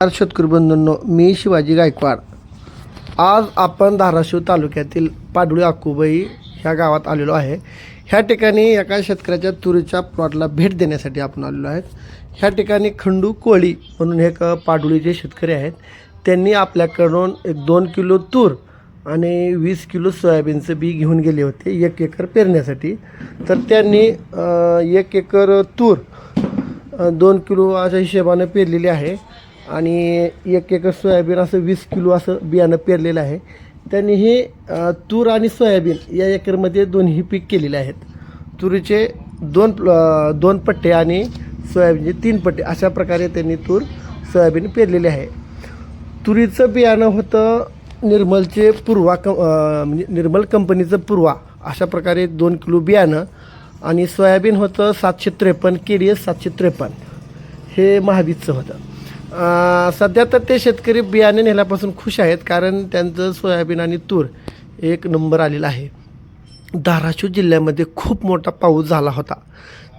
शेतकरी बंधूंनो मी शिवाजी गायकवाड. आज आपण धाराशिव तालुक्यातील पाडुळी अक्कुबाई ह्या गावात आलेलो आहे. ह्या ठिकाणी एका शेतकऱ्याच्या तुरीच्या प्लॉटला भेट देण्यासाठी आपण आलेलो आहेत. ह्या ठिकाणी खंडू कोळी म्हणून एक पाडुळीचे शेतकरी आहेत. त्यांनी आपल्याकडून एक दोन किलो तूर आणि वीस किलो सोयाबीनचं बी घेऊन गेले होते एक एकर पेरण्यासाठी. तर त्यांनी एक एकर तूर दोन किलो अशा हिशेबानं पेरलेली आहे. आणि एक एकर सोयाबीन असं वीस किलो असं बियाणं पेरलेलं आहे. त्यांनी हे तूर आणि सोयाबीन या एकरमध्ये दोन्ही पीक केलेले आहेत. तुरीचे दोन दोन पट्टे आणि सोयाबीनचे तीन पट्टे अशा प्रकारे त्यांनी तूर सोयाबीन पेरलेले आहे. तुरीचं बियाणं होतं निर्मलचे पूर्वा क म्हणजे निर्मल कंपनीचं पूर्वा अशा प्रकारे दोन किलो बियाणं आणि सोयाबीन होतं सातशे त्रेपन्न के डी एस सातशे त्रेपन्न. हे महावीजचं होतं. सध्या तर ते शेतकरी बियाणे नेल्यापासून खुश आहेत कारण त्यांचं सोयाबीन आणि तूर एक नंबर आलेला आहे. धाराशिव जिल्ह्यामध्ये खूप मोठा पाऊस झाला होता.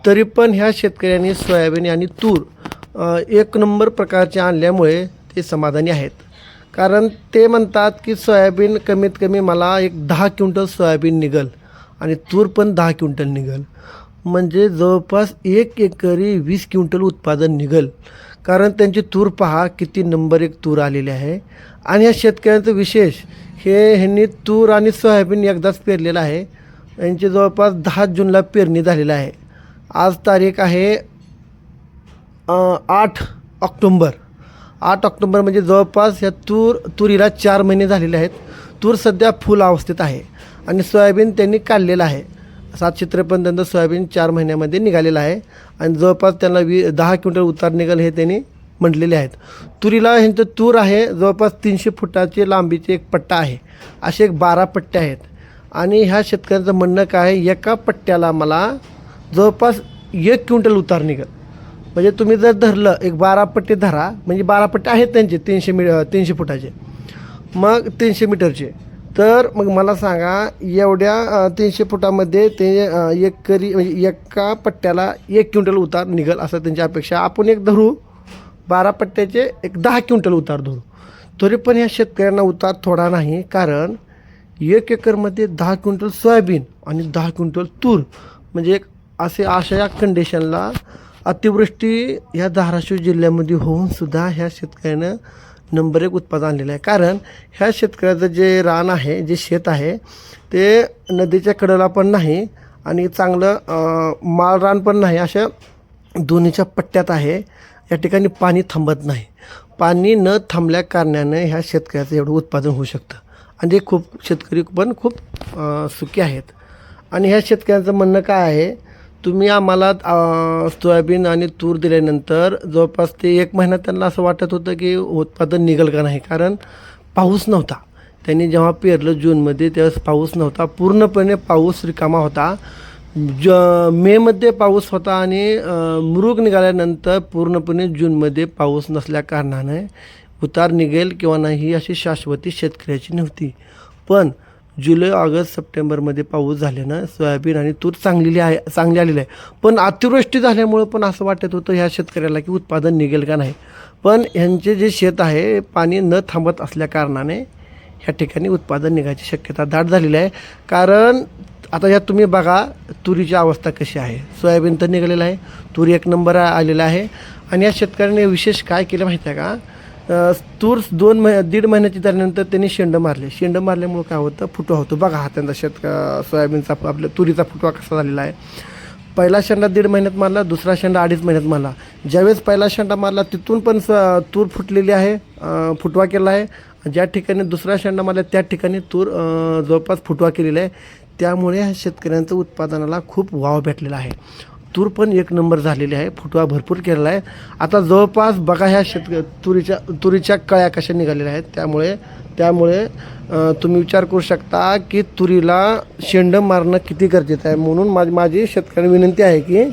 तरी पण ह्या शेतकऱ्यांनी सोयाबीन आणि तूर एक नंबर प्रकारचे आणल्यामुळे ते समाधानी आहेत. कारण ते म्हणतात की सोयाबीन कमीत कमी मला एक दहा क्विंटल सोयाबीन निघल आणि तूर पण दहा क्विंटल निघल. म्हणजे जवळपास एक एकरी वीस क्विंटल उत्पादन निघल. कारण त्यांची तूर पहा किती नंबर एक तूर आलेली आहे. आणि या शेतकऱ्यांचं विशेष हे ह्यांनी तूर आणि सोयाबीन एकदाच पेरलेलं आहे. यांची जवळपास दहा जूनला पेरणी झालेलं आहे. आज तारीख आहे आठ ऑक्टोंबर. आठ ऑक्टोंबर म्हणजे जवळपास या तूर तुरीला चार महिने झालेले आहेत. तूर सध्या फुल अवस्थेत आहे. आणि सोयाबीन त्यांनी काढलेलं आहे. सातशे त्रेपन्न त्यांचं सोयाबीन चार महिन्यामध्ये निघालेलं आहे. आणि जवळपास त्यांना वी दहा क्विंटल उतार निघाल हे त्यांनी म्हटलेले आहेत. तुरीला ह्यांचं तूर आहे जवळपास तीनशे फुटाचे लांबीचे एक पट्टा आहे. असे एक बारा पट्टे आहेत. आणि ह्या शेतकऱ्यांचं म्हणणं काय आहे, एका पट्ट्याला मला जवळपास एक क्विंटल उतार निघल. म्हणजे तुम्ही जर धरलं एक बारा पट्टे धरा म्हणजे बारा पट्टे आहेत त्यांचे तीनशे मी तीनशे फुटाचे. मग तीनशे मीटरचे. तर मग मला सांगा एवढ्या तीनशे फुटामध्ये ते एक करी म्हणजे एका पट्ट्याला एक क्विंटल उतार निघल असं त्यांची अपेक्षा. आपण एक धरू बारा पट्ट्याचे एक दहा क्विंटल उतार धरू. तरी पण ह्या शेतकऱ्यांना उतार थोडा नाही कारण एक एकरमध्ये दहा क्विंटल सोयाबीन आणि दहा क्विंटल तूर. म्हणजे एक असे अशा या कंडिशनला अतिवृष्टी या धाराशिव जिल्ह्यामध्ये होऊन सुद्धा ह्या शेतकऱ्यानं नंबर एक उत्पादन आणलेलं आहे. कारण ह्या शेतकऱ्याचं जे रान आहे जे शेत आहे ते नदीच्या कडेला पण नाही आणि चांगलं माळ रान पण नाही. अशा दोन्हीच्या पट्ट्यात आहे. या ठिकाणी पाणी थांबत नाही. पाणी न थांबल्या कारणाने ह्या शेतकऱ्याचं एवढं उत्पादन होऊ शकतं. आणि ते खूप शेतकरी पण खूप सुखी आहेत. आणि ह्या शेतकऱ्यांचं म्हणणं काय आहे? तुम्ही आम्हाला सोयाबीन आणि तूर दिल्यानंतर जवळपास ते एक महिना त्यांना असं वाटत होतं की उत्पादन निघेल का नाही. कारण पाऊस नव्हता. त्यांनी जेव्हा पेरलं जूनमध्ये त्यावेळेस पाऊस नव्हता. पूर्णपणे पाऊस रिकामा होता. ज मेमध्ये पाऊस होता आणि मृग निघाल्यानंतर पूर्णपणे जूनमध्ये पाऊस नसल्या कारणाने उतार निघेल किंवा नाही ही अशी शाश्वती शेतकऱ्याची नव्हती. पण जुलै ऑगस्ट सप्टेंबरमध्ये पाऊस झाल्यानं सोयाबीन आणि तूर चांगलेली आहे चांगली आलेली आहे. पण अतिवृष्टी झाल्यामुळं पण असं वाटत होतं ह्या शेतकऱ्याला की उत्पादन निघेल का नाही. पण ह्यांचे जे शेत आहे पाणी न थांबत असल्याकारणाने ह्या ठिकाणी उत्पादन निघायची शक्यता दाट झालेली आहे. कारण आता ह्या तुम्ही बघा तुरीची अवस्था कशी आहे. सोयाबीन तर निघालेलं आहे तूर एक नंबर आलेला आहे. आणि या शेतकऱ्याने विशेष काय केलं माहिती आहे का? तूर दोन मह दीड महिन्याची झाल्यानंतर त्यांनी शेंड मारले. शेंड मारल्यामुळं काय होतं? फुटवा होतो. बघा हा त्यांचा शेतक सोयाबीनचा आपल्या तुरीचा फुटवा कसा झालेला आहे. पहिला शेंडा दीड महिन्यात मारला दुसरा शेंडा अडीच महिन्यात मारला. ज्यावेळेस पहिला शेंडा मारला तिथून पण स तूर फुटलेली आहे फुटवा केला आहे. ज्या ठिकाणी दुसरा शेंडा मारला त्या ठिकाणी तूर जवळपास फुटवा केलेला आहे. त्यामुळे ह्या शेतकऱ्यांचं उत्पादनाला खूप वाव भेटलेला आहे. तूर पण एक नंबर झालेली आहे. फुटवा भरपूर केलेला आहे. आता जवळपास बघा ह्या शेतक तुरीच्या तुरीच्या कळ्या कशा निघालेल्या आहेत. त्यामुळे त्यामुळे तुम्ही विचार करू शकता की तुरीला शेंड मारणं किती गरजेचं आहे. म्हणून माझी माझी शेतकऱ्यांना विनंती आहे की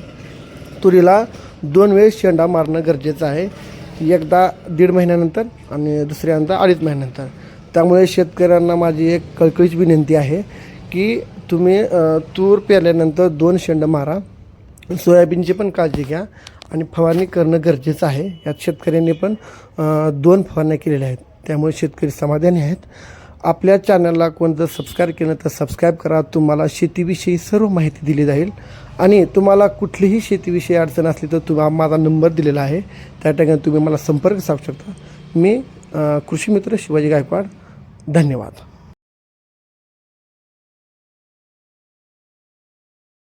तुरीला दोन वेळेस शेंडा मारणं गरजेचं आहे. एकदा दीड महिन्यानंतर आणि दुसऱ्यानंतर अडीच महिन्यानंतर. त्यामुळे शेतकऱ्यांना माझी एक कळकळीची विनंती आहे की तुम्ही तूर पेरल्यानंतर दोन शेंड मारा. सोयाबीनची पण काळजी घ्या. आणि फवारणी करणं गरजेचं आहे. यात शेतकऱ्यांनी पण दोन फवारण्या केलेल्या आहेत. त्यामुळे शेतकरी समाधानी आहेत. आपल्या चॅनलला कोण जर सबस्क्राईब केलं तर सबस्क्राईब करा. तुम्हाला शेतीविषयी सर्व माहिती दिली जाईल. आणि तुम्हाला कुठलीही शेतीविषयी अडचण असली तर तुम्हा माझा नंबर दिलेला आहे. त्या ठिकाणी तुम्ही मला संपर्क साधू शकता. मी कृषीमित्र कृषी मित्र शिवाजी गायकवाड. धन्यवाद.